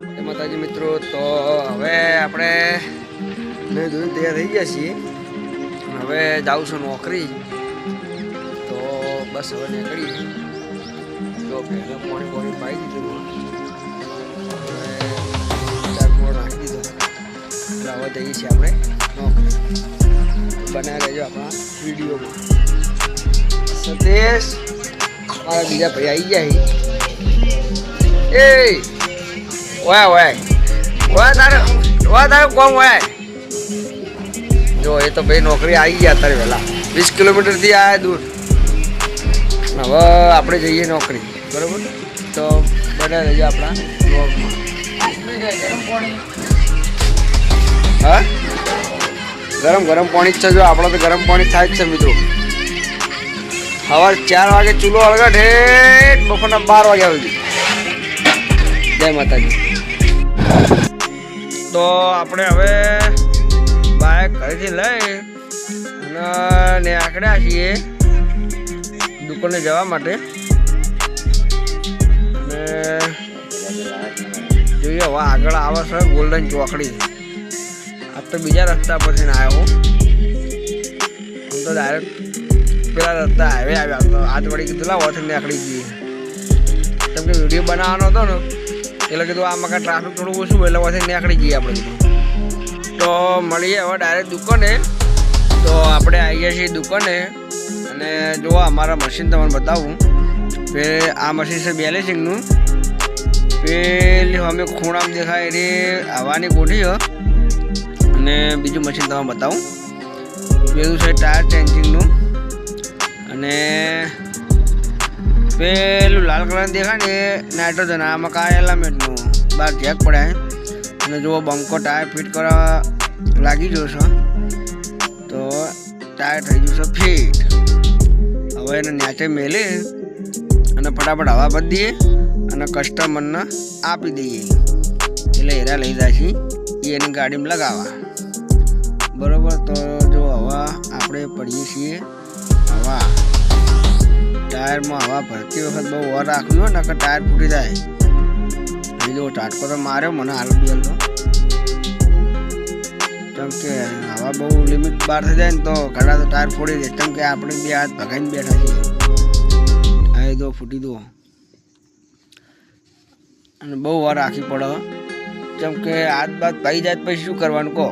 માતાજી મિત્રો, તો હવે આપણે નહીં ધોઈને તૈયાર થઈ ગયા છીએ. હવે જાઉં છું નોકરી. તો બસ હવે નીકળી તો પહેલાં પોણી પોણી પાઈ દીધું હવે રાખી દીધો એટલે હવે જઈએ છીએ આપણે નોકરી. બનાવી રહેજો આપણા વિડીયોમાં. સતીશ, મારા બીજા ભાઈ આવી ગયા એ! ઓય ઓય. ઓય, તારે ઓય, તારે કોમ, ઓય. જો, એ તો ભાઈ નોકરી આવી ગયા અત્યારે વહેલા. વીસ કિલોમીટરથી આવ્યા દૂર. હવે આપણે જઈએ નોકરી. બરાબર? તો બધા રહીએ આપણા હા? ગરમ ગરમ પાણી જ છે જો. આપણે તો ગરમ પાણી થાય જ છે, મિત્રો. સવાર ચાર વાગે ચૂલો અળગા ઠેઠ બપોરના બાર વાગ્યા સુધી. જય માતાજી. તો આપણે હવે બાઇક ઘરેથી લઈ અને ને આકડ્યા છીએ દુકાને જવા માટે. અને જોઈએ હવે આગળ આવે છે ગોલ્ડન ચોકડી. આ તો બીજા રસ્તા પરથી ને આવ્યો હું. તો ડાયરેક્ટ પેલા રસ્તા હાઈવે આવ્યા. આજ વળી કીધું લાવો છે આકડી જઈએ. કે વીડિયો બનાવવાનો હતો ને એટલે કીધું આ મકા ટ્રાફિક થોડું ઓછું એટલે પછી નીકળી જઈએ આપણે તો મળીએ હવે ડાયરેક્ટ દુકાને. તો આપણે આવી ગયા છીએ દુકાને. અને જો અમારા મશીન તમને બતાવું. કે આ મશીન છે બેલેન્સિંગનું પેલી અમે ખૂણામાં દેખાય રે હવાની કોઠી અને બીજું મશીન તમને બતાવું. પેલું છે ટાયર ચેન્જિંગનું અને પેલું લાલ કલર દેખાય ને નાઇટ્રોજન આમાં કાંઈ એલામેન્ટનું બહાર ચેક પડાય અને જો બંકો ટાયર ફિટ કરવા લાગી ગયો છે. તો ટાયર થઈ ગયું છે ફિટ હવે એને નાચે મેલી અને ફટાફટ હવા દઈએ અને કસ્ટમરને આપી દઈએ. એટલે હેરા લઈ જાય છે. એની ગાડીમાં લગાવવા. બરોબર, તો જો હવા આપણે પડીએ છીએ. હવા. ટાયરમાં હવા ભરતી વખત બહુ વાર હોય ને કે ટાયર ફૂટી જાય. એ જો ટાટકો તો માર્યો મને હાલ બી તો કેમ કે હવા બહુ લિમિટ બહાર થઈ જાય ને તો ઘણા તો ટાયર ફોડી દે. કેમ કે આપણે બે હાથ ભગાઈને બેઠા છીએ. આ દો ફૂટી દો અને બહુ વાર રાખવી પડે કેમ કે હાથ બાદ પાઈ જાય પછી શું કરવાનું કહો?